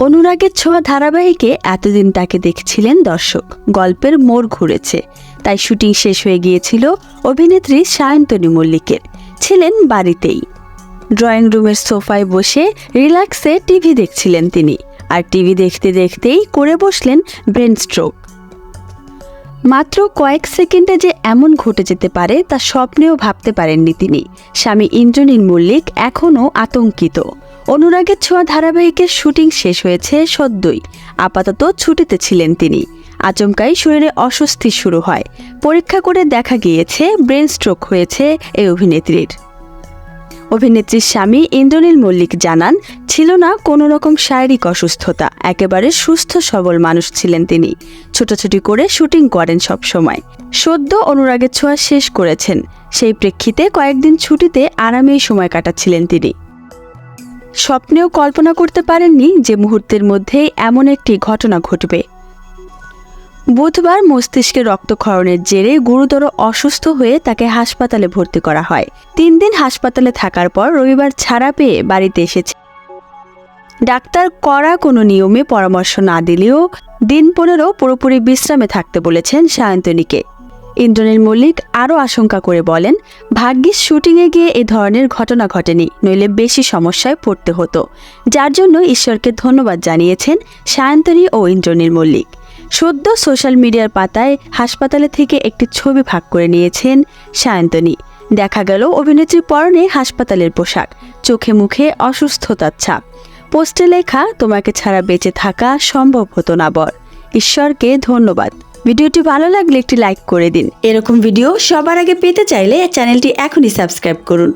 অনুরাগের ছোঁয়া ধারাবাহিকে এতদিন তাকে দেখছিলেন দর্শক। গল্পের মোড় ঘুরেছে। তাই শুটিং শেষ হয়ে গিয়েছিল অভিনেত্রী সায়ন্তনী মল্লিকের। ছিলেন বাড়িতেই। ড্রয়িং রুমের সোফায় বসে রিল্যাক্সে টিভি দেখছিলেন তিনি আর টিভি দেখতে দেখতেই করে বসলেন ব্রেন স্ট্রোক। মাত্র কয়েক সেকেন্ডে যে এমন ঘটে যেতে পারে তা স্বপ্নেও ভাবতে পারেননি তিনি। স্বামী ইন্দ্রনীল মল্লিক এখনও আতঙ্কিত। অনুরাগের ছোঁয়া ধারাবাহিকের শুটিং শেষ হয়েছে সদ্যই। আপাতত ছুটিতে ছিলেন তিনি। আচমকাই শরীরে অস্বস্তি শুরু হয়। পরীক্ষা করে দেখা গিয়েছে, ব্রেন স্ট্রোক হয়েছে এই অভিনেত্রীর। অভিনেত্রীর স্বামী ইন্দ্রনীল মল্লিক জানান, ছিল না কোনো রকম শারীরিক অসুস্থতা, একেবারে সুস্থ সবল মানুষ ছিলেন তিনি। ছোটাছুটি করে শুটিং করেন সব সময়। সদ্য অনুরাগের ছোঁয়া শেষ করেছেন। সেই প্রেক্ষিতে কয়েকদিন ছুটিতে আরামেই সময় কাটাচ্ছিলেন তিনি। স্বপ্নেও কল্পনা করতে পারেননি যে মুহূর্তের মধ্যেই এমন একটি ঘটনা ঘটবে। বুধবার মস্তিষ্কে রক্তক্ষরণের জেরে গুরুতর অসুস্থ হয়ে তাকে হাসপাতালে ভর্তি করা হয়। তিন দিন হাসপাতালে থাকার পর রবিবার ছাড়া পেয়ে বাড়িতে এসেছে। ডাক্তার কড়া কোনো নিয়মে পরামর্শ না দিলেও দিন পনেরো পুরোপুরি বিশ্রামে থাকতে বলেছেন সায়ন্তনীকে। ইন্দ্রনীল মল্লিক আরও আশঙ্কা করে বলেন, ভাগ্যিস শুটিংয়ে গিয়ে এ ধরনের ঘটনা ঘটেনি, নইলে বেশি সমস্যায় পড়তে হতো। যার জন্য ঈশ্বরকে ধন্যবাদ জানিয়েছেন সায়ন্তনী ও ইন্দ্রনীল মল্লিক। সদ্য সোশ্যাল মিডিয়ার পাতায় হাসপাতালে থেকে একটি ছবি ভাগ করে নিয়েছেন সায়ন্তনী। দেখা গেল অভিনেত্রী পরনে হাসপাতালের পোশাক, চোখে মুখে অসুস্থতার ছাপ। পোস্টে লেখা, তোমাকে ছাড়া বেঁচে থাকা সম্ভব হতো না বর। ঈশ্বরকে ধন্যবাদ। ভিডিওটি ভালো লাগলে একটি লাইক করে দিন। এরকম ভিডিও সবার আগে পেতে চাইলে চ্যানেলটি এখনই সাবস্ক্রাইব করুন।